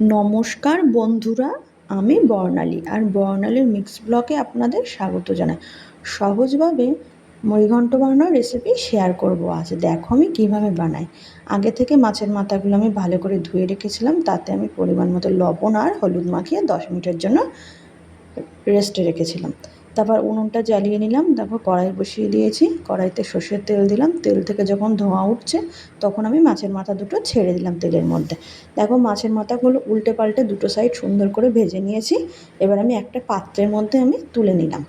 নমস্কার বন্ধুরা, আমি বর্ণালী আর বর্ণালীর মিক্স ব্লকে আপনাদের স্বাগত জানাই। সহজভাবে মুড়িঘণ্ট বানানোর রেসিপি শেয়ার করব আজ। দেখো আমি কীভাবে বানাই। আগে থেকে মাছের মাথাগুলো আমি ভালো করে ধুয়ে রেখেছিলাম, তাতে আমি পরিমাণ মতো লবণ আর হলুদ মাখিয়ে দশ মিনিটের জন্য রেস্টে রেখেছিলাম। তারপর উনুনটা জ্বালিয়ে নিলাম, তারপর কড়াই বসিয়ে দিয়েছি। কড়াইতে সর্ষের তেল দিলাম, তেল থেকে যখন ধোঁয়া উঠছে, তখন আমি মাছের মাথা দুটো ছেড়ে দিলাম তেলের মধ্যে। দেখো মাছের মাথাগুলো উল্টে পাল্টে দুটো সাইড সুন্দর করে ভেজে নিয়েছি। এবার আমি একটা পাত্রের মধ্যে আমি তুলে নিলাম।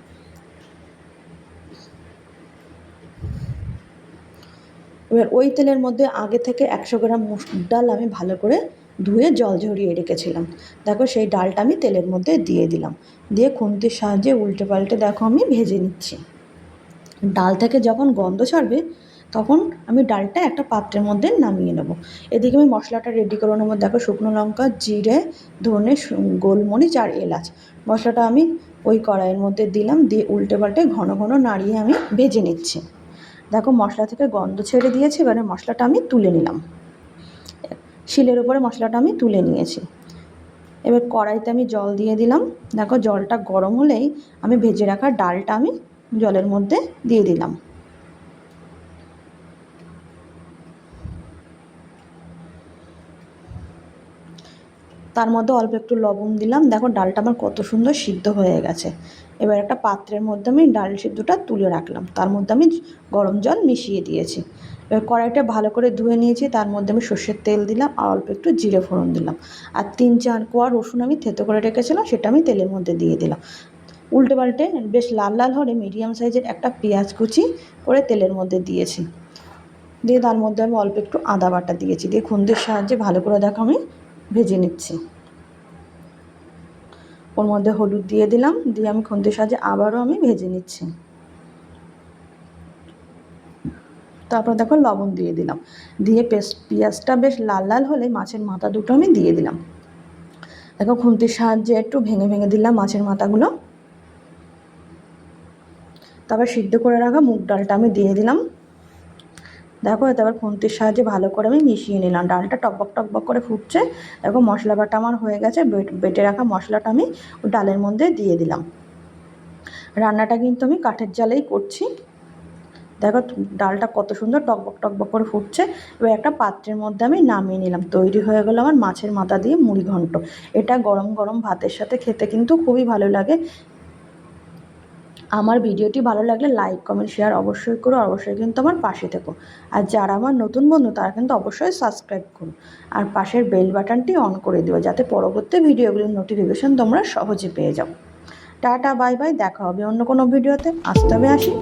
এবার ওই তেলের মধ্যে আগে থেকে একশো গ্রাম মুসুর ডাল আমি ভালো করে ধুয়ে জল ঝরিয়ে রেখেছিলাম। দেখো সেই ডালটা আমি তেলের মধ্যে দিয়ে দিলাম। দিয়ে খুন্তির সাহায্যে উল্টে পাল্টে দেখো আমি ভেজে নিচ্ছি। ডাল থেকে যখন গন্ধ ছাড়বে, তখন আমি ডালটা একটা পাত্রের মধ্যে নামিয়ে নেব। এদিকে আমি মশলাটা রেডি করে নেব। দেখো শুকনো লঙ্কা, জিরে, ধনে গোলমরিচ আর এলাচ। মশলাটা আমি ওই কড়াইয়ের মধ্যে দিলাম। দিয়ে উল্টে পাল্টে ঘন ঘন নাড়িয়ে আমি ভেজে নিচ্ছি। দেখো মশলা থেকে গন্ধ ছেড়ে দিয়েছে। এবারে মশলাটা আমি তুলে নিলাম। শিলের উপরে মশলাটা আমি তুলে নিয়েছি। এবার কড়াইতে আমি জল দিয়ে দিলাম। দেখো জলটা গরম হলেই আমি ভেজে রাখা ডালটা আমি জলের মধ্যে দিয়ে দিলাম। তার মধ্যে অল্প একটু লবণ দিলাম। দেখো ডালটা আমার কত সুন্দর সিদ্ধ হয়ে গেছে। এবার একটা পাত্রের মধ্যে আমি ডাল সিদ্ধটা তুলে রাখলাম। তার মধ্যে আমি গরম জল মিশিয়ে দিয়েছি। এবার কড়াইটা ভালো করে ধুয়ে নিয়েছি। তার মধ্যে আমি সর্ষের তেল দিলাম আর অল্প একটু জিরে ফোড়ন দিলাম। আর তিন চার কোয়া রসুন আমি থেতো করে রেখেছিলাম, সেটা আমি তেলের মধ্যে দিয়ে দিলাম। উল্টে পাল্টে বেশ লাল লাল হলে মিডিয়াম সাইজের একটা পেঁয়াজ কুচি করে তেলের মধ্যে দিয়েছি। দিয়ে তার মধ্যে আমি অল্প একটু আদা বাটা দিয়েছি। দিয়ে খুন্দের সাহায্যে ভালো করে দেখো আমি ভেজে নিচ্ছি। ওর মধ্যে হলুদ দিয়ে দিলাম, দিয়ে আমি খুন্তির সাহায্যে আবারও আমি ভেজে নিচ্ছি। তারপর দেখো লবণ দিয়ে দিলাম। দিয়ে পেস্ট, পেঁয়াজটা বেশ লাল লাল হলে মাছের মাথা দুটো আমি দিয়ে দিলাম। দেখো খুন্তির সাহায্যে একটু ভেঙে ভেঙে দিলাম মাছের মাথাগুলো। তারপর সিদ্ধ করে রাখা মুগ ডালটা আমি দিয়ে দিলাম। দেখো, তারপর খুন্তির সাহায্যে ভালো করে আমি মিশিয়ে নিলাম। ডালটা টকবক টকবক করে ফুটছে। দেখো মশলা বাটা আমার হয়ে গেছে। বেটে রাখা মশলাটা আমি ডালের মধ্যে দিয়ে দিলাম। রান্নাটা কিন্তু আমি কাঠের জালেই করছি। দেখো, ডালটা কত সুন্দর টকবক টকবক করে ফুটছে। এবার একটা পাত্রের মধ্যে আমি নামিয়ে নিলাম। তৈরি হয়ে গেলো আমার মাছের মাথা দিয়ে মুড়ি ঘন্ট এটা গরম গরম ভাতের সাথে খেতে কিন্তু খুবই ভালো লাগে। আমার ভিডিওটি ভালো লাগলে লাইক কমেন্ট শেয়ার অবশ্যই করো অবশ্যই কিন্তু আমার পাশে থেকো। আর যারা আমার নতুন বন্ধু, তারা কিন্তু অবশ্যই সাবস্ক্রাইব করো। আর পাশের বেল বাটনটি অন করে দিও, যাতে পরবর্তী ভিডিওগুলির নোটিফিকেশন তোমরা সহজে পেয়ে যাও। টাটা বাই বাই দেখা হবে অন্য কোনো ভিডিওতে। আসতে হবে আসি।